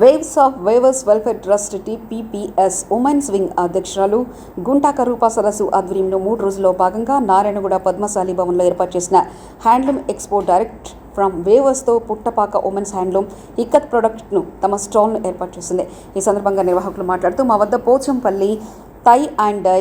Weaves of weavers welfare trust TPPS women's wing అధ్యక్షురాలు గుంటాక రూప సదస్సు ఆధ్వర్యంలో మూడు రోజుల్లో భాగంగా నారాయణగూడ పద్మశాలి భవన్లో ఏర్పాటు చేసిన హ్యాండ్లూమ్ ఎక్స్పో డైరెక్ట్ ఫ్రమ్ వేవర్స్తో పుట్టపాక ఉమెన్స్ హ్యాండ్లూమ్ ఇక్కత్ ప్రొడక్ట్ను తమ స్టాల్ను ఏర్పాటు చేసింది. ఈ సందర్భంగా నిర్వాహకులు మాట్లాడుతూ మా వద్ద Pochampally tie and dye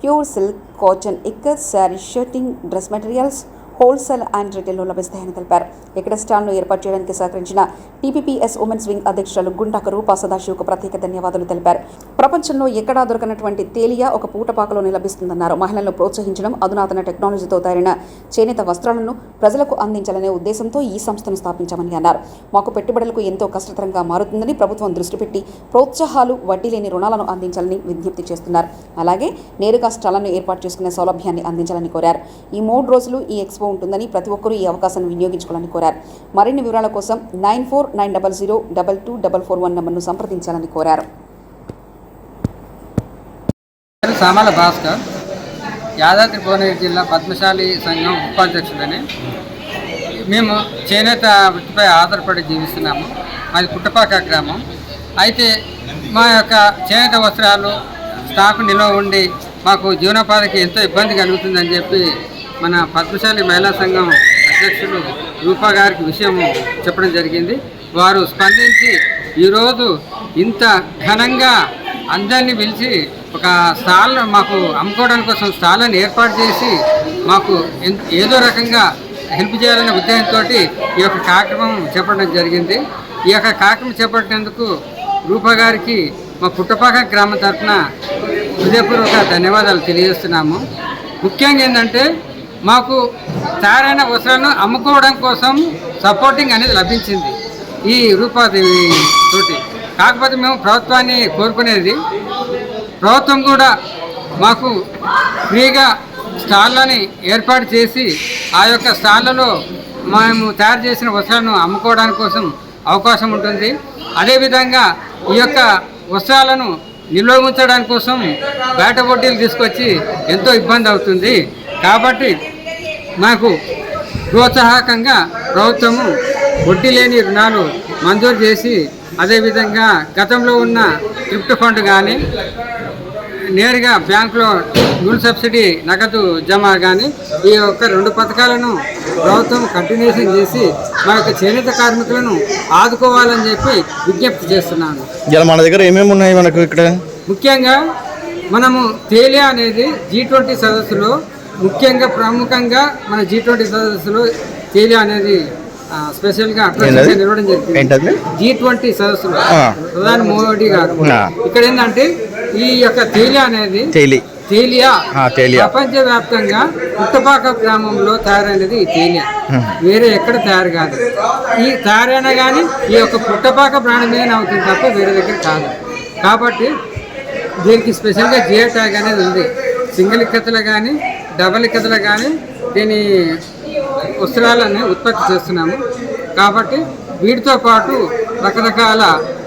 pure silk cotton ikat sari shirting dress materials wholesale and రిటైల్లో లభిస్తాయని తెలిపారు. ఇక్కడ స్టాండ్ను ఏర్పాటు చేయడానికి సహకరించిన టీపీపీఎస్ ఉమెన్స్ వింగ్ అధ్యక్షులు గుండాక రూపా సదాశివకు ప్రత్యేక ధన్యవాదాలు తెలిపారు. ప్రపంచంలో ఎక్కడా దొరకనటువంటి తేలియా ఒక పూటపాకలోనే లభిస్తుందన్నారు. మహిళలను ప్రోత్సహించడం అధునాతన టెక్నాలజీతో తయారైన చేనేత వస్త్రాలను ప్రజలకు అందించాలనే ఉద్దేశంతో ఈ సంస్థను స్థాపించామని అన్నారు. మాకు పెట్టుబడులకు ఎంతో కష్టతరంగా మారుతుందని ప్రభుత్వం దృష్టి పెట్టి ప్రోత్సాహాలు వడ్డీ లేని రుణాలను అందించాలని విజ్ఞప్తి చేస్తున్నారు. అలాగే నేరుగా స్టాళ్ళను ఏర్పాటు చేసుకునే సౌలభ్యాన్ని అందించాలని కోరారు. ఈ మూడు రోజులు ఈ ఎక్స్పో ఉంటుందని ప్రతి ఒక్కరూ ఈ అవకాశాన్ని వినియోగించుకోవాలని కోరారు. మరిన్ని వివరాల కోసం nine four nine double zero double two double four one నెంబర్ను సంప్రదించాలని కోరారు. సామాల భాస్కర్ యాదాద్రి భువనగిరి జిల్లా పద్మశాలి సంఘం ఉపాధ్యక్షుడని. మేము చేనేత వృత్తిపై ఆధారపడి జీవిస్తున్నాము. మాది పుట్టపాక గ్రామం. అయితే మా యొక్క చేనేత వస్త్రాలు స్టాక్ నిల్వ ఉండి మాకు జీవనోపాధికి ఎంతో ఇబ్బంది కలుగుతుందని చెప్పి మన పద్మశాలి మహిళా సంఘం అధ్యక్షులు రూపా గారికి విషయం చెప్పడం జరిగింది. వారు స్పందించి ఈరోజు ఇంత ఘనంగా అందరినీ పిలిచి ఒక స్టాల్ మాకు అమ్ముకోవడానికి కోసం స్టాల్ని ఏర్పాటు చేసి మాకు ఎన్- ఏదో రకంగా హెల్ప్ చేయాలనే ఉద్దేశంతో ఈ యొక్క కార్యక్రమం చేపట్టడం జరిగింది. ఈ యొక్క కార్యక్రమం చేపట్టినందుకు రూపా గారికి మా పుట్టపాక గ్రామం తరఫున హృదయపూర్వక ధన్యవాదాలు తెలియజేస్తున్నాము. ముఖ్యంగా ఏంటంటే మాకు తయారైన వస్త్రాలను అమ్ముకోవడం కోసం సపోర్టింగ్ అనేది లభించింది ఈ రూపాదేవి తోటి. కాకపోతే మేము ప్రభుత్వాన్ని కోరుకునేది ప్రభుత్వం కూడా మాకు ఫ్రీగా స్టాళ్ళని ఏర్పాటు చేసి ఆ యొక్క స్టాళ్ళలో మేము తయారు చేసిన వస్త్రాలను అమ్ముకోవడానికి కోసం అవకాశం ఉంటుంది. అదేవిధంగా ఈ యొక్క వస్త్రాలను నిల్వ ఉంచడానికి కోసం బయట వడ్డీలు తీసుకొచ్చి ఎంతో ఇబ్బంది అవుతుంది. కాబట్టి మాకు ప్రోత్సాహకంగా ప్రభుత్వము వడ్డీ లేని రుణాలు మంజూరు చేసి అదేవిధంగా గతంలో ఉన్న థ్రిఫ్ట్ ఫండ్ కానీ నేరుగా బ్యాంకులో నూనె సబ్సిడీ నగదు జమ కానీ ఈ యొక్క రెండు పథకాలను ప్రభుత్వం కంటిన్యూషన్ చేసి మా యొక్క చేనేత కార్మికులను ఆదుకోవాలని చెప్పి విజ్ఞప్తి చేస్తున్నాను. ఇలా మన దగ్గర ఏమేమి ఉన్నాయి మనకు ఇక్కడ? ముఖ్యంగా మనము తేలియా అనేది జీ ట్వంటీ సదస్సులో ముఖ్యంగా ప్రముఖంగా మన జీ ట్వంటీ సదస్సులో తేలియా అనేది స్పెషల్గా నిర్వహణ జరిగింది. జీ ట్వంటీ సదస్సులో. ప్రధాని మోడీ గారు. ఇక్కడ ఏంటంటే ఈ యొక్క తేలియా అనేది తేలి. తేలియా. ప్రపంచ వ్యాప్తంగా పుట్టపాక గ్రామంలో తయారైనది ఈ తేలియా వేరే ఎక్కడ తయారు కాదు. ఈ తయారైనా కానీ ఈ యొక్క పుట్టపాక మీద అవుతుంది తప్ప వేరే దగ్గర కాదు. కాబట్టి దీనికి స్పెషల్గా జియో ట్యాగ్ అనేది ఉంది. సింగిల్ ఇక్కతలు కానీ డబల్ ఇక్కతలు కానీ దీని వస్త్రాలని ఉత్పత్తి చేస్తున్నాము. కాబట్టి వీటితో పాటు రకరకాల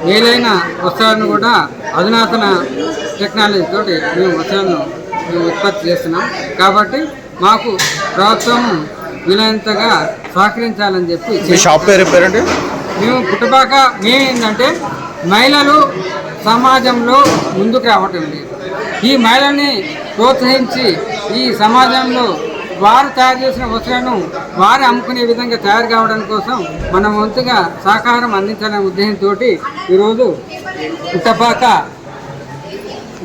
మేలైన వస్త్రాలను కూడా అధునాతన టెక్నాలజీతో మేము వస్త్రాలను మేము ఉత్పత్తి చేస్తున్నాం. కాబట్టి మాకు ప్రభుత్వం వీలైనంతగా సహకరించాలని చెప్పి మీ షాప్ పేరు పేరండి? మేము పుట్టపాక మేము ఏంటంటే మహిళలు సమాజంలో ముందుకు రావటం లేదు. ఈ మహిళల్ని ప్రోత్సహించి ఈ సమాజంలో వారు తయారు చేసిన వస్త్రాలను వారు అమ్ముకునే విధంగా తయారు కావడం కోసం మన వంతుగా సహకారం అందించాలనే ఉద్దేశంతో ఈరోజు Itapaka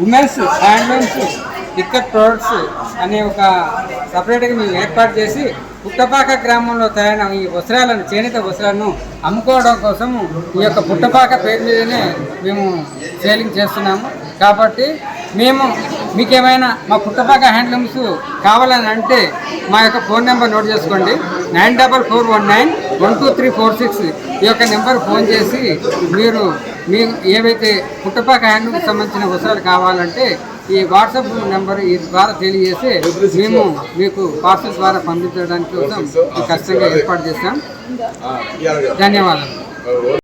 women's handlooms ticket products అనే ఒక సపరేట్గా మేము ఏర్పాటు చేసి పుట్టపాక గ్రామంలో తయారైన ఈ వస్త్రాలను చేనేత వస్త్రాలను అమ్ముకోవడం కోసం ఈ యొక్క పుట్టపాక పేరు మీదనే మేము సేలింగ్ చేస్తున్నాము. కాబట్టి మేము మీకేమైనా మా పుట్టపాక హ్యాండ్లూమ్స్ కావాలని అంటే మా యొక్క ఫోన్ నెంబర్ నోట్ చేసుకోండి. Nine double four one nine one two three four six ఈ యొక్క నెంబర్ ఫోన్ చేసి మీరు మీ ఏవైతే పుట్టపాక హ్యాండ్లూమ్కి సంబంధించిన వస్త్రాలు కావాలంటే ఈ వాట్సాప్ నెంబర్ ఈ ద్వారా తెలియజేసి మేము మీకు పార్సల్ ద్వారా పంపించడానికి కోసం ఖచ్చితంగా ఏర్పాటు చేస్తాం ధన్యవాదాలు.